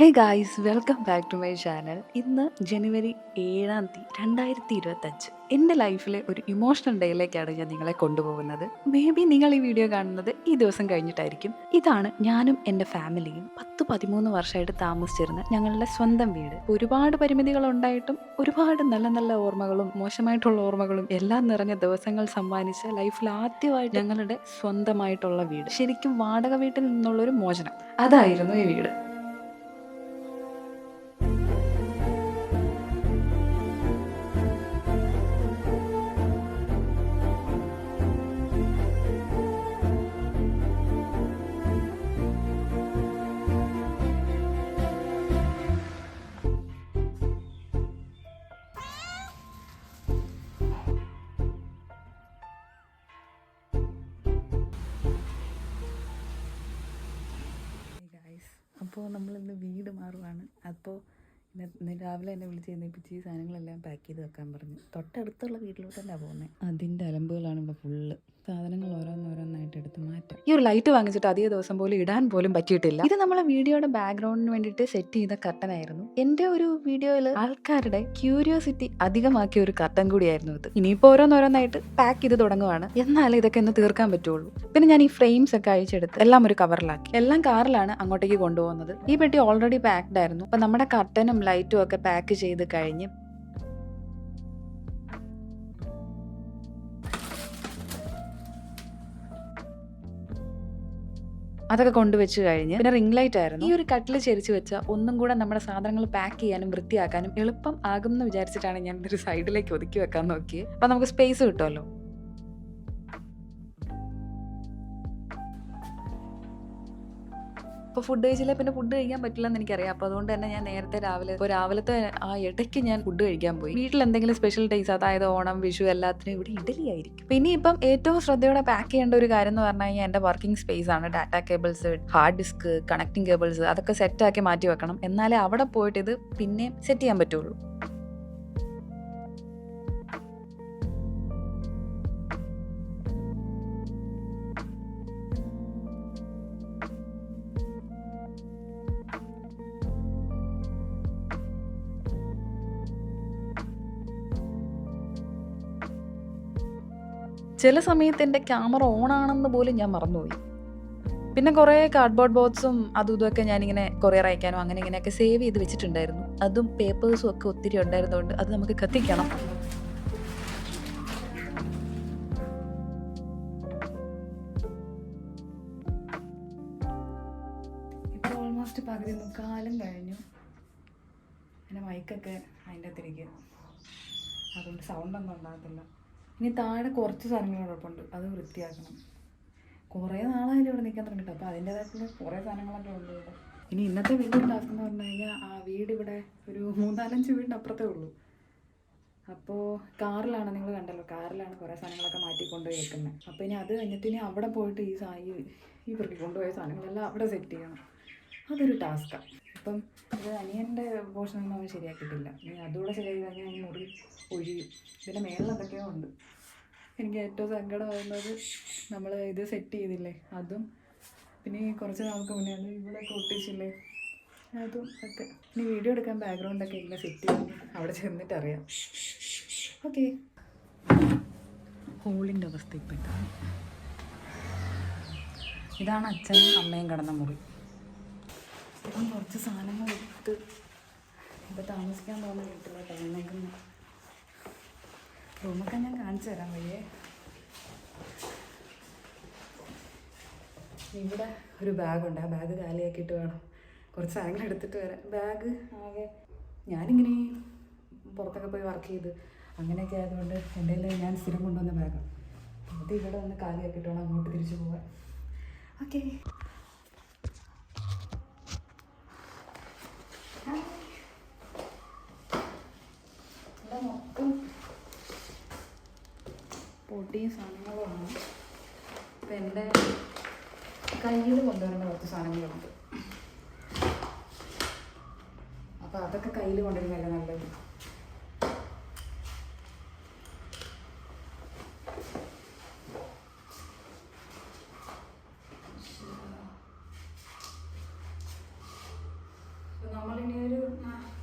Hey guys welcome back to my channel ഇന്ന് ജനുവരി ഏഴാം തീയതി രണ്ടായിരത്തി ഇരുപത്തഞ്ച്. എന്റെ ലൈഫിലെ ഒരു ഇമോഷണൽ ഡേയിലേക്കാണ് ഞാൻ നിങ്ങളെ കൊണ്ടുപോകുന്നത്. മേ ബി നിങ്ങൾ ഈ വീഡിയോ കാണുന്നത് ഈ ദിവസം കഴിഞ്ഞിട്ടായിരിക്കും. ഇതാണ് ഞാനും എന്റെ ഫാമിലിയും പത്ത് പതിമൂന്ന് വർഷമായിട്ട് താമസിച്ചിരുന്ന ഞങ്ങളുടെ സ്വന്തം വീട്. ഒരുപാട് പരിമിതികൾ ഉണ്ടായിട്ടും ഒരുപാട് നല്ല നല്ല ഓർമ്മകളും മോശമായിട്ടുള്ള ഓർമ്മകളും എല്ലാം നിറഞ്ഞ ദിവസങ്ങൾ സമ്മാനിച്ച ലൈഫിൽ ആദ്യമായിട്ട് ഞങ്ങളുടെ സ്വന്തമായിട്ടുള്ള വീട്. ശരിക്കും വാടക വീട്ടിൽ നിന്നുള്ളൊരു മോചനം. അതായിരുന്നു ഈ വീട്. അപ്പോൾ നമ്മളിന്ന് വീട് മാറുവാണ്. അപ്പോൾ ഇന്ന് രാവിലെ എന്നെ വിളിച്ച് എഴുന്നേപ്പിച്ച് ഈ സാധനങ്ങളെല്ലാം പാക്ക് ചെയ്ത് വെക്കാൻ പറഞ്ഞു. തൊട്ടടുത്തുള്ള വീട്ടിലോട്ട് തന്നെ പോകുന്നത് അതിന്റെ അലമ്പുകളാണ് ഇവിടെ ഫുള്ള് സാധനങ്ങൾ ഓരോന്നോരോന്നായിട്ട് എടുത്ത് മാറ്റാം. ഈ ഒരു ലൈറ്റ് വാങ്ങിച്ചിട്ട് അധിക ദിവസം പോലും ഇടാൻ പോലും പറ്റിയിട്ടില്ല. ഇത് നമ്മളെ വീഡിയോയുടെ ബാക്ക്ഗ്രൗണ്ടിന് വേണ്ടിയിട്ട് സെറ്റ് ചെയ്ത കർട്ടൻ ആയിരുന്നു. എന്റെ ഒരു വീഡിയോയിൽ ആൾക്കാരുടെ ക്യൂരിയോസിറ്റി അധികമാക്കിയ ഒരു കർട്ടൻ കൂടിയായിരുന്നു ഇത്. ഇനിയിപ്പോൾ ഓരോന്നോരോന്നായിട്ട് പാക്ക് ചെയ്ത് തുടങ്ങുവാണ്. എന്നാലും ഇതൊക്കെ ഒന്ന് തീർക്കാൻ പറ്റുള്ളൂ. പിന്നെ ഞാൻ ഈ ഫ്രെയിംസ് ഒക്കെ അഴിച്ചെടുത്ത് എല്ലാം ഒരു കവറിലാക്കി എല്ലാം കാറിലാണ് അങ്ങോട്ടേക്ക് കൊണ്ടുപോകുന്നത്. ഈ പെട്ടി ഓൾറെഡി പാക്ഡ് ആയിരുന്നു. അപ്പൊ നമ്മുടെ കർട്ടനും ലൈറ്റും ഒക്കെ പാക്ക് ചെയ്ത് കഴിഞ്ഞ് അതൊക്കെ കൊണ്ടുവച്ച് കഴിഞ്ഞ് പിന്നെ റിംഗ് ലൈറ്റ് ആയിരുന്നു. ഈ ഒരു കട്ടിൽ ചെരിച്ച് വെച്ച ഒന്നും കൂടെ നമ്മുടെ സാധനങ്ങൾ പാക്ക് ചെയ്യാനും വൃത്തിയാക്കാനും എളുപ്പം ആകും എന്ന് വിചാരിച്ചിട്ടാണ് ഞാൻ ഒരു സൈഡിലേക്ക് ഒതുക്കി വെക്കാൻ നോക്കിയത് അപ്പൊ നമുക്ക് സ്പേസ് കിട്ടുമല്ലോ. ഇപ്പോൾ ഫുഡ് കഴിച്ചില്ല പിന്നെ ഫുഡ് കഴിക്കാൻ പറ്റില്ലെന്ന് എനിക്കറിയാം. അപ്പോൾ അതുകൊണ്ട് തന്നെ ഞാൻ നേരത്തെ രാവിലെ ഇപ്പോൾ രാവിലത്തെ ആ ഇടയ്ക്ക് ഞാൻ ഫുഡ് കഴിക്കാൻ പോയി. വീട്ടിൽ എന്തെങ്കിലും സ്പെഷ്യൽ ഡേയ്സ് അതായത് ഓണം വിഷു എല്ലാത്തിനും ഇവിടെ ഇഡലി ആയിരിക്കും. പിന്നെ ഇപ്പം ഏറ്റവും ശ്രദ്ധയോടെ പാക്ക് ചെയ്യേണ്ട ഒരു കാര്യം എന്ന് പറഞ്ഞു കഴിഞ്ഞാൽ എന്റെ വർക്കിംഗ് സ്പേസ് ആണ്. Data cables hard disk connecting cables അതൊക്കെ സെറ്റ് ആക്കി മാറ്റി വെക്കണം. എന്നാലേ അവിടെ പോയിട്ട് ഇത് പിന്നെ സെറ്റ് ചെയ്യാൻ പറ്റുള്ളൂ. ചില സമയത്ത് എന്റെ ക്യാമറ ഓൺ ആണെന്ന് പോലും ഞാൻ മറന്നുപോയി. പിന്നെ കുറേ കാർഡ്ബോർഡ് ബോക്സും അതും ഇതുമൊക്കെ ഞാനിങ്ങനെ കൊറിയർ അയക്കാനോ അങ്ങനെ ഇങ്ങനെയൊക്കെ സേവ് ചെയ്ത് വെച്ചിട്ടുണ്ടായിരുന്നു. അതും പേപ്പേഴ്സും ഒക്കെ ഒത്തിരി ഉണ്ടായിരുന്നതുകൊണ്ട് അത് നമുക്ക് കത്തിക്കണം. ഇപ്പോൾ ഓൾമോസ്റ്റ് പകുതി മുക്കാലും കഴിഞ്ഞു. എന്റെ മൈക്കൊക്കെ അതിന്റെ അകത്തിരിക്കുക അതുകൊണ്ട് സൗണ്ടൊന്നും ഉണ്ടാകത്തില്ല. ഇനി താഴെ കുറച്ച് സാധനങ്ങൾ കുഴപ്പമുണ്ട് അത് വൃത്തിയാക്കണം. കുറേ നാളായി ഇവിടെ നിൽക്കാൻ തുടങ്ങിയിട്ട്. അപ്പോൾ അതിന്റേതായിട്ടുള്ള കുറേ സാധനങ്ങളൊക്കെ ഉണ്ട് ഇവിടെ. ഇനി ഇന്നത്തെ വലിയ ടാസ്ക് എന്ന് പറഞ്ഞു കഴിഞ്ഞാൽ ആ വീട് ഇവിടെ ഒരു മൂന്നാലഞ്ച് വീടിന്റെ അപ്പുറത്തേ ഉള്ളൂ. അപ്പോൾ കാറിലാണ് നിങ്ങൾ കണ്ടല്ലോ. കാറിലാണ് കുറേ സാധനങ്ങളൊക്കെ മാറ്റി പോയി വെക്കുന്നത്. അപ്പോൾ ഇനി അത് കഴിഞ്ഞിട്ട് ഇനി അവിടെ പോയിട്ട് ഈ സാ ഈ പെറുക്കി കൊണ്ടുപോയ സാധനങ്ങളെല്ലാം അവിടെ സെറ്റ് ചെയ്യണം. അതൊരു ടാസ്ക്കാണ് അപ്പം ഇത് അനിയന്റെ പോർഷനൊന്നും അവൻ ശരിയാക്കിയിട്ടില്ല. ഇനി അതുകൂടെ ശരിയാക്കി കഴിഞ്ഞാൽ ഈ മുറി ഒഴിയും. ഇതിന്റെ മേളിൽ ഉണ്ട്. എനിക്ക് ഏറ്റവും സങ്കടമാകുന്നത് നമ്മൾ ഇത് സെറ്റ് ചെയ്തില്ലേ? അതും പിന്നെ കുറച്ച് നാൾക്ക് മുന്നേ അത് ഇവിടെ ഒട്ടിച്ചില്ലേ അതും ഒക്കെ. ഇനി വീഡിയോ എടുക്കാൻ ബാക്ക്ഗ്രൗണ്ടൊക്കെ ഇങ്ങനെ സെറ്റ് ചെയ്യും അവിടെ ചെന്നിട്ട് അറിയാം. ഓക്കെ ഹോളിന്റെ അവസ്ഥ ഇപ്പം ഇതാണ് അച്ഛനും അമ്മയും കിടന്ന മുറി. ഇപ്പം കുറച്ച് സാധനങ്ങൾ എടുത്ത് ഇപ്പം താമസിക്കാൻ പോകുന്ന വീട്ടിലോട്ട് വന്നേക്കുന്നു റൂമൊക്കെ ഞാൻ കാണിച്ചു തരാം വയ്യേ ഇവിടെ ഒരു ബാഗുണ്ട്. ആ ബാഗ് കാലിയാക്കിയിട്ട് വേണം. കുറച്ച് സാധനങ്ങൾ എടുത്തിട്ട് വരാം. ബാഗ് ആകെ ഞാനിങ്ങനെ പുറത്തൊക്കെ പോയി വർക്ക് ചെയ്ത് അങ്ങനെയൊക്കെ ആയതുകൊണ്ട് എന്റെ ഞാൻ സ്ഥിരം കൊണ്ടുവന്ന ബാഗാണ്. അത് ഇവിടെ ഒന്ന് കാലിയാക്കിയിട്ട് വേണം അങ്ങോട്ട് തിരിച്ചു പോകാൻ. ഓക്കെ. ഇവിടെ മൊത്തം പൊടിയും സാധനങ്ങളുമാണ്. ഇപ്പം എന്റെ കയ്യിൽ കൊണ്ടുവരേണ്ട കുറച്ച് സാധനങ്ങളുണ്ട്. അപ്പോൾ അതൊക്കെ കയ്യിൽ കൊണ്ടുവരുന്നതല്ല നല്ലത്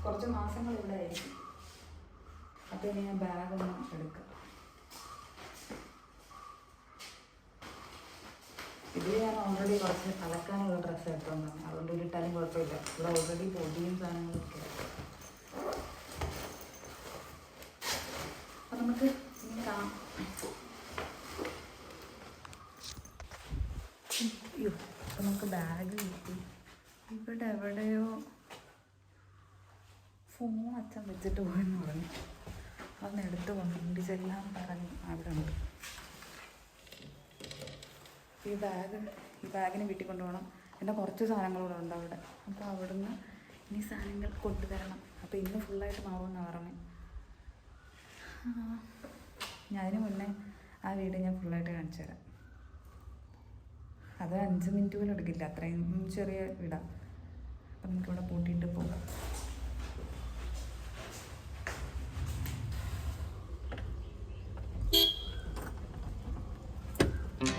കുറച്ച് മാസങ്ങൾ ഇവിടെ ആയിരിക്കും ഇനി ഞാൻ ബാഗ് ഒന്ന് എടുക്കാം. ഇതിൽ ഞാൻ ഓൾറെഡി കുറച്ച് അലക്കാനുള്ള ഡ്രസ്സ് എടുത്തോണ്ടാണ് അതുകൊണ്ട് ഇട്ടാലും കുഴപ്പമില്ല. ഇവിടെ ഓൾറെഡി പൊടിയും സാധനങ്ങളൊക്കെ അപ്പം നമുക്ക് നമുക്ക് ബാഗ് കിട്ടി. ഇവിടെ എവിടെയോ ഫോൺ അച്ഛൻ വെച്ചിട്ട് പോയെന്ന് പറഞ്ഞു. അതൊന്ന് എടുത്തു കൊണ്ടുണ്ട് ചെല്ലാൻ പറഞ്ഞു അവിടെ ഉണ്ട്. ഈ ബാഗ് ഈ ബാഗിന് വീട്ടിൽ കൊണ്ടുപോകണം. എന്റെ കുറച്ച് സാധനങ്ങളൂടെ ഉണ്ട് അവിടെ. അപ്പോൾ അവിടുന്ന് ഇനി സാധനങ്ങൾ കൊണ്ടുതരണം അപ്പോൾ ഇന്ന് ഫുള്ളായിട്ട് മാറുമെന്നാണ് പറഞ്ഞത് ഞാൻ അതിന് മുന്നേ ആ വീട് ഞാൻ ഫുള്ളായിട്ട് കാണിച്ചു തരാം. അത് അഞ്ച് മിനിറ്റ് പോലും എടുക്കില്ല. അത്രയും ചെറിയ വീടാണ് അപ്പം നമുക്കിവിടെ പൂട്ടിയിട്ട് പോകാം. അപ്പോൾ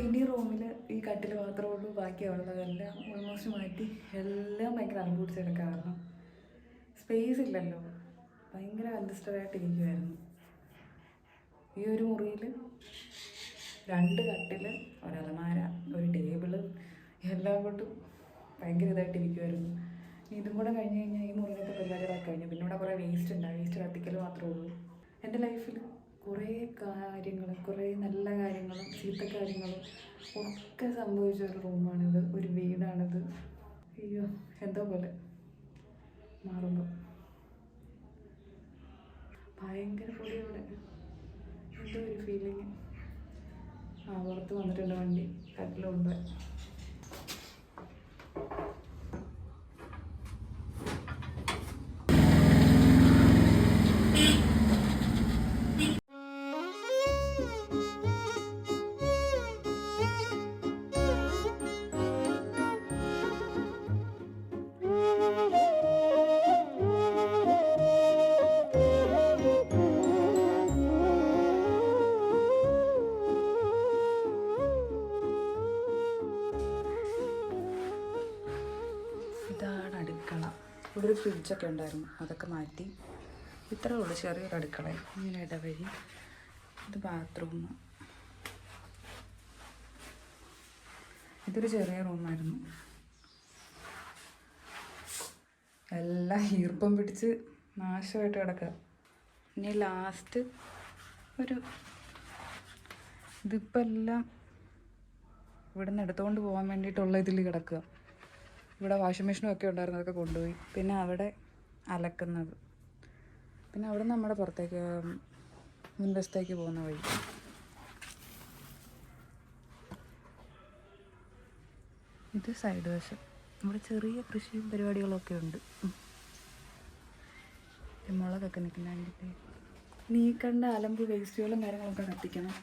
ഇനി റൂമിൽ ഈ കട്ടിൽ മാത്രമേ ഉള്ളൂ ബാക്കിയുള്ളതെല്ലാം ഓൾമോസ്റ്റ് മാറ്റി. എല്ലാം ഭയങ്കര അലമ്പൂടിച്ചെടുക്കുക കാരണം സ്പേസ് ഇല്ലല്ലോ. ഭയങ്കര അഡ്ജസ്റ്റഡായിട്ട് ഇരിക്കുമായിരുന്നു ഈ ഒരു മുറിയിൽ രണ്ട് കട്ടിൽ ഒരലമാര ഒരു ടേബിൾ എല്ലാം കൊണ്ടും ഭയങ്കര ഇതായിട്ട് ഇരിക്കുമായിരുന്നു ഇതും കൂടെ കഴിഞ്ഞ് കഴിഞ്ഞാൽ ഈ മുറിയിലത്തെ പരിപാടികളൊക്കെ കഴിഞ്ഞു പിന്നെ ഇവിടെ കുറേ വേസ്റ്റ് ഉണ്ട്. വേസ്റ്റ് കത്തിക്കൽ മാത്രമേ ഉള്ളൂ. എന്റെ ലൈഫിൽ കുറേ കാര്യങ്ങൾ കുറേ നല്ല കാര്യങ്ങളും ചീത്ത കാര്യങ്ങളും ഒക്കെ സംഭവിച്ച ഒരു റൂമാണിത് ഒരു വീടാണിത്. അയ്യോ എന്തോ പോലെ മാറുമ്പോൾ ഭയങ്കര പൊടി ഇവിടെ എന്തോ ഒരു ഫീലിങ് ആ പുറത്ത് വന്നിട്ടുണ്ട് വണ്ടി കട്ടിലുണ്ട് ഒരു ഫ്രിഡ്ജൊക്കെ ഉണ്ടായിരുന്നു. അതൊക്കെ മാറ്റി. ഇത്രേ ഉള്ളൂ ചെറിയൊരു അടുക്കള. ഇങ്ങനെ ഇടവഴി. ഇത് ബാത്റൂം ഇതൊരു ചെറിയ റൂമായിരുന്നു എല്ലാം ഈർപ്പം പിടിച്ച് നാശമായിട്ട് കിടക്കുക. ഇനി ലാസ്റ്റ് ഒരു ഇതിപ്പോൾ എല്ലാം ഇവിടുന്ന് എടുത്തുകൊണ്ട് പോകാൻ വേണ്ടിയിട്ടുള്ള ഇതിൽ കിടക്കുക. ഇവിടെ വാഷിംഗ് മെഷീനും ഒക്കെ ഉണ്ടായിരുന്നു അതൊക്കെ കൊണ്ടുപോയി. പിന്നെ അവിടെ അലക്കുന്നത്. പിന്നെ അവിടെ നമ്മുടെ പുറത്തേക്ക് മുൻവശത്തേക്ക് പോകുന്ന വഴി. ഇത് സൈഡ് വശം. നമ്മുടെ ചെറിയ കൃഷിയും പരിപാടികളൊക്കെ ഉണ്ട്. മുളകൊക്കെ നിൽക്കുന്ന കണ്ടിട്ട് നീ കണ്ട അലമ്പ് വേസ്റ്റുകളും കാര്യങ്ങളൊക്കെ കത്തിക്കണം.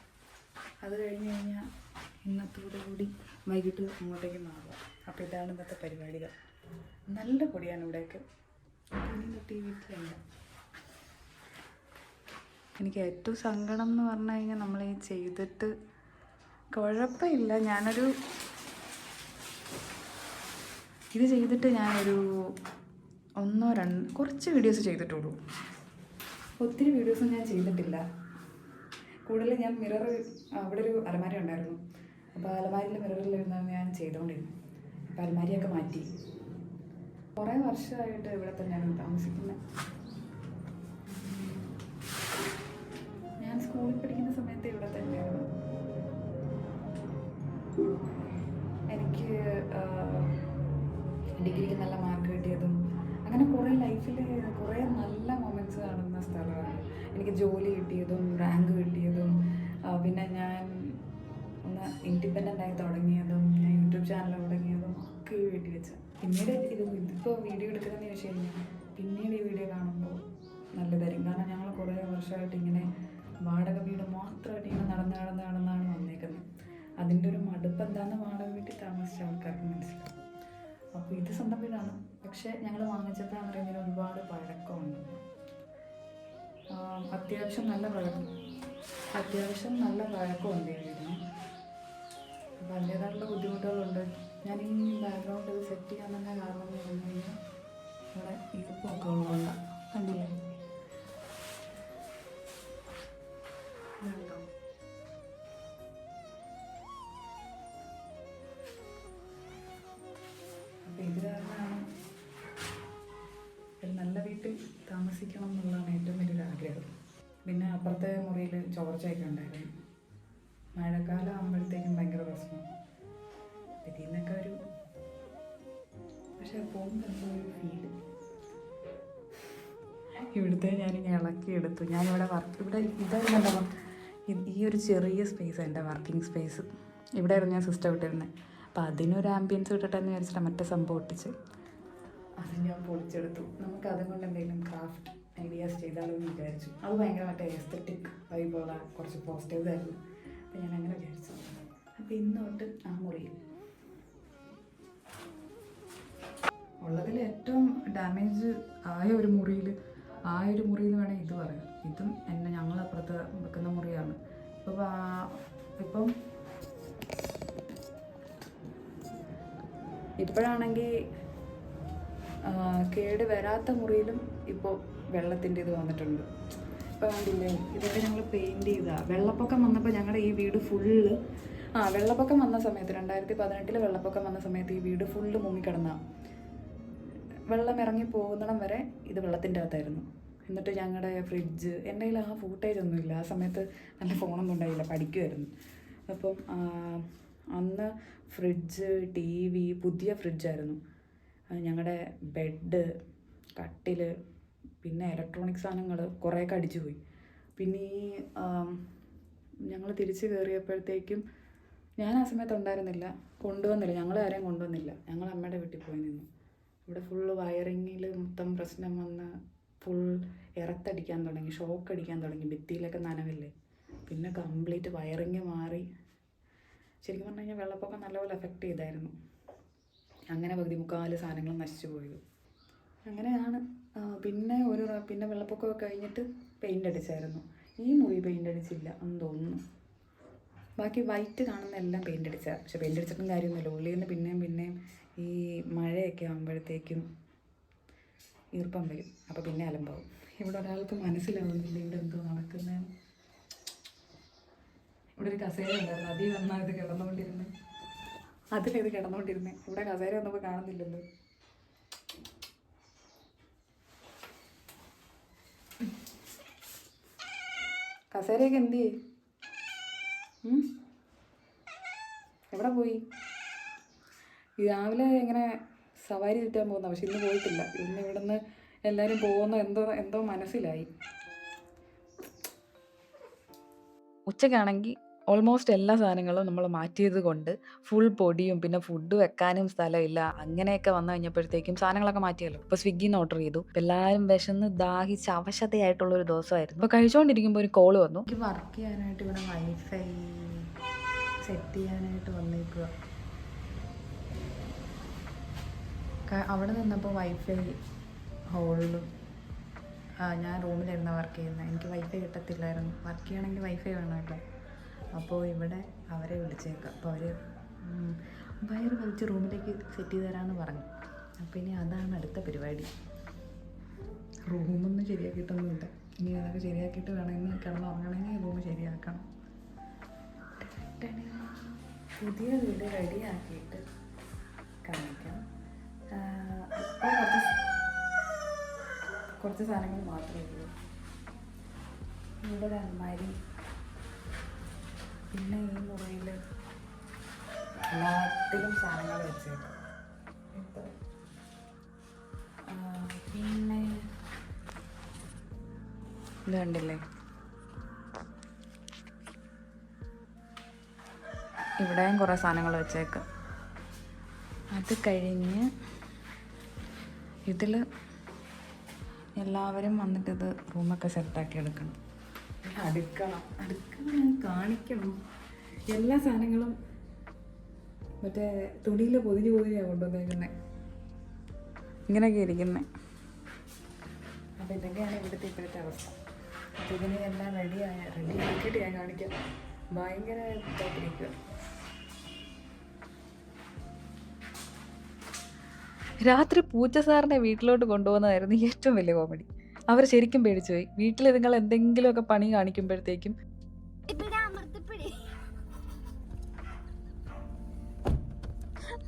അത് കഴിഞ്ഞ് കഴിഞ്ഞാൽ ഇന്നത്തോടു കൂടി വൈകിട്ട് അങ്ങോട്ടേക്ക് മാറുക. അപ്പോൾ ഇതാണ് ഇന്നത്തെ പരിപാടികൾ. നല്ല പൊടിയാണ് ഇവിടെയൊക്കെ ടി എനിക്ക് ഏറ്റവും സങ്കടം എന്ന് പറഞ്ഞു കഴിഞ്ഞാൽ നമ്മൾ ഈ ചെയ്തിട്ട് കുഴപ്പമില്ല. ഞാനൊരു ഇത് ചെയ്തിട്ട് ഞാനൊരു ഒന്നോ രണ്ട് കുറച്ച് വീഡിയോസ് ചെയ്തിട്ടുള്ളൂ. ഒത്തിരി വീഡിയോസും ഞാൻ ചെയ്തിട്ടില്ല. കൂടുതൽ ഞാൻ മിറർ അവിടെ ഒരു അലമാര ഉണ്ടായിരുന്നു. അപ്പോൾ അലമാരിയിൽ മിററിലിരുന്നാണ് ഞാൻ ചെയ്തുകൊണ്ടിരുന്നത്. അലമാരിയൊക്കെ മാറ്റി. കുറേ വർഷമായിട്ട് ഇവിടെ തന്നെയാണ് താമസിക്കുന്നത് ഞാൻ സ്കൂളിൽ പഠിക്കുന്ന സമയത്ത് ഇവിടെ തന്നെയായിരുന്നു എനിക്ക് ഡിഗ്രിക്ക് നല്ല മാർക്ക് കിട്ടിയതും അങ്ങനെ കുറേ ലൈഫിൽ കുറേ നല്ല മൊമെന്റ്സ് കാണുന്ന സ്ഥലമാണ്. എനിക്ക് ജോലി കിട്ടിയതും റാങ്ക് കിട്ടിയതും പിന്നെ ഞാൻ ഒന്ന് ഇൻഡിപെൻഡന്റ് ആയി തുടങ്ങിയതും ഞാൻ യൂട്യൂബ് ചാനൽ തുടങ്ങിയതും ഒക്കെ വീട്ടിൽ വെച്ച. പിന്നീട് ഇത് ഇതിപ്പോൾ വീഡിയോ എടുക്കുന്നതെന്ന് ചോദിച്ചു കഴിഞ്ഞാൽ പിന്നീട് ഈ വീഡിയോ കാണുമ്പോൾ നല്ലതായിരിക്കും. കാരണം ഞങ്ങൾ കുറേ വർഷമായിട്ട് ഇങ്ങനെ വാടക വീട് മാത്രമായിട്ട് ഇങ്ങനെ നടന്ന് നടന്ന് നടന്നാണ് വന്നേക്കുന്നത്. അതിന്റെ ഒരു മടുപ്പ് എന്താണെന്ന് വാടക വീട്ടിൽ താമസിച്ച ആൾക്കാർക്ക് മനസ്സിലാവും. അപ്പോൾ ഇത് സ്വന്തം വീടാണ്. പക്ഷേ ഞങ്ങൾ വാങ്ങിച്ചപ്പോഴാണ് പറയുന്നതിന് ഒരുപാട് പഴക്കമുണ്ട്. അത്യാവശ്യം നല്ല പഴക്കം. അത്യാവശ്യം നല്ല പഴക്കമുണ്ട് ഈ താമസിക്കണം എന്നുള്ളതാണ് ഏറ്റവും വലിയൊരു ആഗ്രഹം. പിന്നെ അപ്പുറത്തെ മുറിയിൽ ചോർച്ചയൊക്കെ ഉണ്ടായിരുന്നു. മഴക്കാലം ആകുമ്പോഴത്തേക്കും ഭയങ്കര പ്രശ്നം. ഇതിന്നൊക്കെ ഒരു പക്ഷെ പോകുമ്പോൾ ഒരു ഫീൽ ഇവിടുത്തെ ഞാനിങ്ങനെ ഇളക്കിയെടുത്തു ഞാനിവിടെ വർക്ക് ഇവിടെ ഇതായിരുന്നു ഈ ഒരു ചെറിയ സ്പേസ് എന്റെ വർക്കിംഗ് സ്പേസ് ഇവിടെ ആയിരുന്നു ഞാൻ സിസ്റ്റം ഇട്ടിരുന്നത് അപ്പോൾ അതിനൊരു ആംബിയൻസ് ഇട്ടിട്ടെന്ന് വിചാരിച്ചിട്ട് മറ്റേ സംഭവം ഒട്ടിച്ച് അത് ഞാൻ പൊളിച്ചെടുത്തു. നമുക്ക് അതുകൊണ്ട് എന്തെങ്കിലും ക്രാഫ്റ്റ് ഐഡിയാസ് ചെയ്താലോ എന്ന് വിചാരിച്ചു. അത് ഭയങ്കര മറ്റേ എസ്തറ്റിക് വൈബുള്ള കുറച്ച് പോസിറ്റീവ് ആയിരുന്നു. അപ്പം ഞാൻ അങ്ങനെ വിചാരിച്ചു. അപ്പം ഇന്ന് തൊട്ട് ആ മുറിയിൽ ഉള്ളതിൽ ഏറ്റവും ഡാമേജ് ആയ ഒരു മുറിയിൽ ആ ഒരു മുറിയിൽ വേണേൽ ഇത് പറയാം. ഇതും എന്നെ ഞങ്ങളപ്പുറത്ത് വെക്കുന്ന മുറിയാണ്. ഇപ്പം ആ- ഇപ്പം ഇപ്പോഴാണെങ്കിൽ കേട് വരാത്ത മുറിയിലും ഇപ്പോൾ വെള്ളത്തിന്റെ ഇത് വന്നിട്ടുണ്ട്. ഇപ്പോൾ കണ്ടില്ലേ? ഇതൊക്കെ ഞങ്ങൾ പെയിന്റ് ചെയ്താൽ വെള്ളപ്പൊക്കം വന്നപ്പോൾ ഞങ്ങളുടെ ഈ വീട് ഫുള്ള് ആ വെള്ളപ്പൊക്കം വന്ന സമയത്ത് രണ്ടായിരത്തി പതിനെട്ടിൽ വെള്ളപ്പൊക്കം വന്ന സമയത്ത് ഈ വീട് ഫുള്ള് മുങ്ങിക്കിടന്ന. വെള്ളം ഇറങ്ങി പോകുന്നിടം വരെ ഇത് വെള്ളത്തിന്റെ അകത്തായിരുന്നു. എന്നിട്ട് ഞങ്ങളുടെ ഫ്രിഡ്ജ് എന്റെ കയ്യിൽ ആ ഫൂട്ടേജ് ഒന്നുമില്ല ആ സമയത്ത് നല്ല ഫോണൊന്നും ഉണ്ടായില്ല. പഠിക്കുമായിരുന്നു അപ്പം അന്ന് ഫ്രിഡ്ജ് ടി വി പുതിയ ഫ്രിഡ്ജായിരുന്നു ഞങ്ങളുടെ ബെഡ് കട്ടിൽ പിന്നെ ഇലക്ട്രോണിക് സാധനങ്ങൾ കുറേയൊക്കെ അടിച്ചു പോയി. പിന്നെ ഈ ഞങ്ങൾ തിരിച്ച് കയറിയപ്പോഴത്തേക്കും ഞാൻ ആ സമയത്ത് ഉണ്ടായിരുന്നില്ല. കൊണ്ടുവന്നില്ല. ഞങ്ങൾ ആരെയും കൊണ്ടുവന്നില്ല. ഞങ്ങൾ അമ്മയുടെ വീട്ടിൽ പോയി നിന്നു. ഇവിടെ ഫുള്ള് വയറിങ്ങിൽ മൊത്തം പ്രശ്നം വന്ന് ഫുൾ ഇറത്തടിക്കാൻ തുടങ്ങി ഷോക്ക് അടിക്കാൻ തുടങ്ങി ഭിത്തിയിലൊക്കെ നനവില്ലേ. പിന്നെ കംപ്ലീറ്റ് വയറിങ് മാറി. ശരിക്കും പറഞ്ഞു കഴിഞ്ഞാൽ വെള്ളപ്പൊക്കം നല്ലപോലെ എഫക്റ്റ് ചെയ്തായിരുന്നു. അങ്ങനെ പകുതി മുക്കാൽ സാധനങ്ങൾ നശിച്ചു പോയത്. അങ്ങനെയാണ് പിന്നെ ഒരു പിന്നെ വെള്ളപ്പൊക്കമൊക്കെ കഴിഞ്ഞിട്ട് പെയിന്റ് അടിച്ചായിരുന്നു. ഈ മുറി പെയിന്റ് അടിച്ചില്ല എന്ന് തോന്നുന്നു. ബാക്കി വൈറ്റ് കാണുന്ന എല്ലാം പെയിന്റ് അടിച്ച. പക്ഷെ പെയിന്റ് അടിച്ചിട്ടും കാര്യമൊന്നുമില്ല. ഉള്ളിൽ നിന്ന് പിന്നെയും പിന്നെയും ഈ മഴയൊക്കെ ആകുമ്പോഴത്തേക്കും ഈർപ്പം വരും. അപ്പോൾ പിന്നെ അലമ്പാവും. ഇവിടെ ഒരാൾക്ക് മനസ്സിലാവുന്നില്ല ഇവിടെ എന്തോ നടക്കുന്നത് ഇവിടെ ഒരു കസേര ഉണ്ടായിരുന്നു. അതിൽ വന്നാൽ ഇത് കിടന്നുകൊണ്ടിരുന്നത്. അതിലിത് കിടന്നുകൊണ്ടിരുന്നെ ഇവിടെ കസേര വന്നപ്പോൾ കാണുന്നില്ലല്ലോ കസേരയൊക്കെ എന്ത് എവിടെ പോയി? രാവിലെ ഇങ്ങനെ സവാരി ചുറ്റാൻ പോകുന്ന പക്ഷെ ഇന്ന് പോയിട്ടില്ല. ഇന്ന് ഇവിടുന്ന് എല്ലാവരും പോകുന്ന എന്തോ എന്തോ മനസ്സിലായി. ഉച്ചയ്ക്കാണെങ്കിൽ ഓൾമോസ്റ്റ് എല്ലാ സാധനങ്ങളും നമ്മൾ മാറ്റിയത് കൊണ്ട് ഫുൾ പൊടിയും പിന്നെ ഫുഡ് വെക്കാനും സ്ഥലമില്ല. അങ്ങനെയൊക്കെ വന്നു കഴിഞ്ഞപ്പോഴത്തേക്കും സാധനങ്ങളൊക്കെ മാറ്റിയല്ലോ. ഇപ്പോൾ സ്വിഗ്ഗിന്ന് ഓർഡർ ചെയ്തു. എല്ലാവരും വിശന്ന് ദാഹിച്ച് അവശതയായിട്ടുള്ള ഒരു ദിവസമായിരുന്നു. അപ്പോൾ കഴിച്ചുകൊണ്ടിരിക്കുമ്പോൾ ഒരു കോൾ വന്നു. എനിക്ക് വർക്ക് ചെയ്യാനായിട്ട് ഇവിടെ വൈഫൈ സെറ്റ് ചെയ്യാനായിട്ട് വന്നേക്കുക അവിടെ നിന്നപ്പോൾ വൈഫൈ ഹോളിലും ഞാൻ റൂമിലായിരുന്നു വർക്ക് ചെയ്യുന്നത് എനിക്ക് വൈഫൈ കിട്ടത്തില്ലായിരുന്നു. വർക്ക് ചെയ്യണമെങ്കിൽ വൈഫൈ വേണമല്ലോ അപ്പോൾ ഇവിടെ അവരെ വിളിച്ചേക്കാം. അപ്പോൾ അവർ വയറ് വലിച്ച് റൂമിലേക്ക് സെറ്റ് ചെയ്ത് തരാമെന്ന് പറഞ്ഞു. അപ്പോൾ ഇനി അതാണ് അടുത്ത പരിപാടി. റൂമൊന്നും ശരിയാക്കിയിട്ടൊന്നുമില്ല. ഇനി അതൊക്കെ ശരിയാക്കിയിട്ട് വേണമെങ്കിൽ ഇനി കിടന്നുറങ്ങണമെങ്കിൽ റൂം ശരിയാക്കണം. പുതിയ വീട് റെഡിയാക്കിയിട്ട് കാണിക്കാം. കുറച്ച് സാധനങ്ങൾ മാത്രമേ ഉള്ളൂ. ഇവിടെ ഒരു അലമാരി പിന്നെ ഈ മുറിയിൽ എല്ലാത്തിലും സാധനങ്ങൾ വെച്ചേക്കും. പിന്നെ ഇത് കണ്ടില്ലേ? ഇവിടെയും കുറേ സാധനങ്ങൾ വെച്ചേക്കാം. അത് കഴിഞ്ഞ് ഇതിൽ എല്ലാവരും വന്നിട്ടിത് റൂമൊക്കെ സെറ്റാക്കി എടുക്കണം. അടുക്കണം. അടുക്കള ഞാൻ കാണിക്കണം. എല്ലാ സാധനങ്ങളും മറ്റേ തുണിയിൽ പൊതിഞ്ഞ് പൊതിഞ്ഞാണ് കൊണ്ടുവന്നേക്കുന്നത് ഇങ്ങനെയൊക്കെ ഇരിക്കുന്നത് അപ്പോൾ ഇതൊക്കെയാണ് ഇവിടുത്തെ ഇപ്പോഴത്തെ അവസ്ഥ. അപ്പോൾ ഇതിന് എല്ലാം റെഡിയായ റെഡി ആക്കിയിട്ട് ഞാൻ കാണിക്കാം. ഭയങ്കര ഇതായിട്ടിരിക്കുക രാത്രി പൂച്ച സാറിനെ വീട്ടിലോട്ട് കൊണ്ടുപോകുന്നതായിരുന്നു ഏറ്റവും വലിയ കോമഡി. അവർ ശരിക്കും പേടിച്ചുപോയി വീട്ടിൽ നിങ്ങൾ എന്തെങ്കിലുമൊക്കെ പണി കാണിക്കുമ്പോഴത്തേക്കും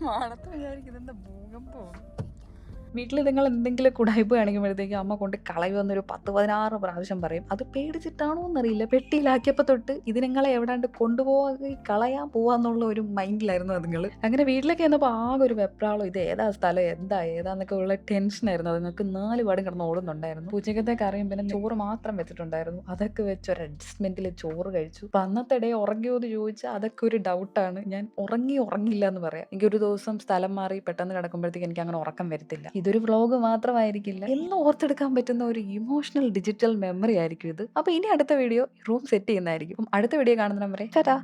മാളത്ത് വിചാരിക്കുന്നത് എന്താ ഭൂകമ്പോ? വീട്ടിൽ നിങ്ങൾ എന്തെങ്കിലും കുടായ്പ കാണിക്കുമ്പോഴത്തേക്കും അമ്മ കൊണ്ട് കളയുമെന്നൊരു പത്ത് പതിനാറ് പ്രാവശ്യം പറയും അത് പേടിച്ചിട്ടാണോ എന്നറിയില്ല. പെട്ടിയിലാക്കിയപ്പോൾ തൊട്ട് ഇത് നിങ്ങളെ എവിടാണ്ട് കൊണ്ടുപോകാൻ കളയാൻ പോവാന്നുള്ള ഒരു മൈൻഡിലായിരുന്നു അതുങ്ങൾ അങ്ങനെ വീട്ടിലേക്ക് ചെന്നപ്പോൾ ആകെ ഒരു വെപ്രാളം ഇത് ഏതാ സ്ഥലം? എന്താ ഏതാന്നൊക്കെ ഉള്ള ടെൻഷനായിരുന്നു. അതുങ്ങൾക്ക് നാല് പാടും കിടന്ന് ഓടുന്നുണ്ടായിരുന്നു. ഉച്ചക്കത്തെ കറിയും പിന്നെ ചോറ് മാത്രം വെച്ചിട്ടുണ്ടായിരുന്നു. അതൊക്കെ വെച്ച് ഒരു അഡ്ജസ്റ്റ്മെന്റിൽ ചോറ് കഴിച്ചു. അപ്പം അന്നത്തെ ഡേ ഉറങ്ങിയോ എന്ന് ചോദിച്ചാൽ അതൊക്കെ ഒരു ഡൗട്ടാണ് ഞാൻ ഉറങ്ങി ഉറങ്ങില്ല എന്ന് പറയാം. എനിക്ക് ഒരു ദിവസം സ്ഥലം മാറി പെട്ടെന്ന് കിടക്കുമ്പോഴത്തേക്ക് എനിക്ക് അങ്ങനെ ഉറക്കം വരത്തില്ല. ഇതൊരു വ്ലോഗ് മാത്രമായിരിക്കില്ല. എന്ന് ഓർത്തെടുക്കാൻ പറ്റുന്ന ഒരു ഇമോഷണൽ ഡിജിറ്റൽ മെമ്മറി ആയിരിക്കും ഇത്. അപ്പോൾ ഇനി അടുത്ത വീഡിയോ റൂം സെറ്റ് ചെയ്യുന്നതായിരിക്കും. അടുത്ത വീഡിയോ കാണുന്ന നമ്പറേ. ചേട്ടാ